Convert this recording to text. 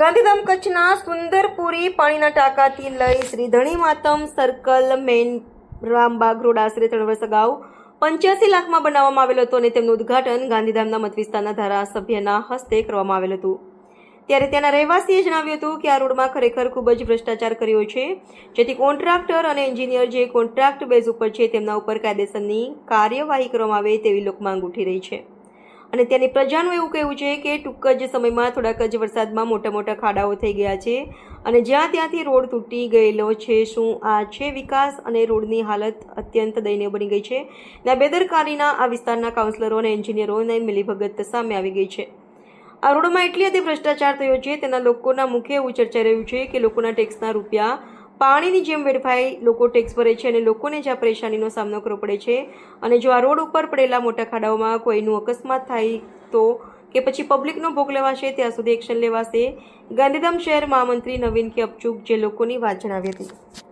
ગાંધીધામ કચ્છના સુંદરપુરી પાણીના ટાંકાથી લઈ Shri Dhani Matam circle main Rambagh road આશરે ત્રણ વર્ષ અગાઉ પંચ્યાસી લાખમાં બનાવવામાં આવેલો હતો અને તેમનું ઉદ્ઘાટન ગાંધીધામના મત વિસ્તારના ધારાસભ્યના હસ્તે કરવામાં આવેલું હતું. ત્યારે ત્યાંના રહેવાસીએ જણાવ્યું હતું કે આ રોડમાં ખરેખર ખૂબ જ ભ્રષ્ટાચાર કર્યો છે, જેથી કોન્ટ્રાક્ટર અને એન્જિનિયર જે કોન્ટ્રાક્ટ બેઝ ઉપર છે, તેમના ઉપર કાયદેસરની કાર્યવાહી કરવામાં આવે તેવી લોકમાંગ ઉઠી રહી છે. અને ત્યાંની પ્રજાનું એવું કહેવું છે કે ટૂંક જ સમયમાં થોડાક જ વરસાદમાં મોટા મોટા ખાડાઓ થઈ ગયા છે અને જ્યાં ત્યાંથી રોડ તૂટી ગયેલો છે શું આ છે વિકાસ અને રોડની હાલત અત્યંત દયનીય બની ગઈ છે? ને, બેદરકારીના આ વિસ્તારના કાઉન્સિલરો અને એન્જિનિયરોને મિલીભગત સામે આવી ગઈ છે. આ રોડમાં એટલી હદે ભ્રષ્ટાચાર થયો છે, તેના લોકોના મુખે એવું ચર્ચાઈ રહ્યું છે કે લોકોના ટેક્સના રૂપિયા પાણીની જેમ વેડફાઈ લોકો ટેક્સ ભરે છે અને લોકોને જ આ પરેશાનીનો સામનો કરવો પડે છે. અને જો આ રોડ ઉપર પડેલા મોટા ખાડાઓમાં કોઈનું અકસ્માત થાય તો કે પછી પબ્લિકનો ભોગ લેવાશે, ત્યાં સુધી એક્શન લેવાશે. ગાંધીધામ શહેર મહામંત્રી નવીન કે અપચુક, જે લોકોની વાત જણાવી હતી.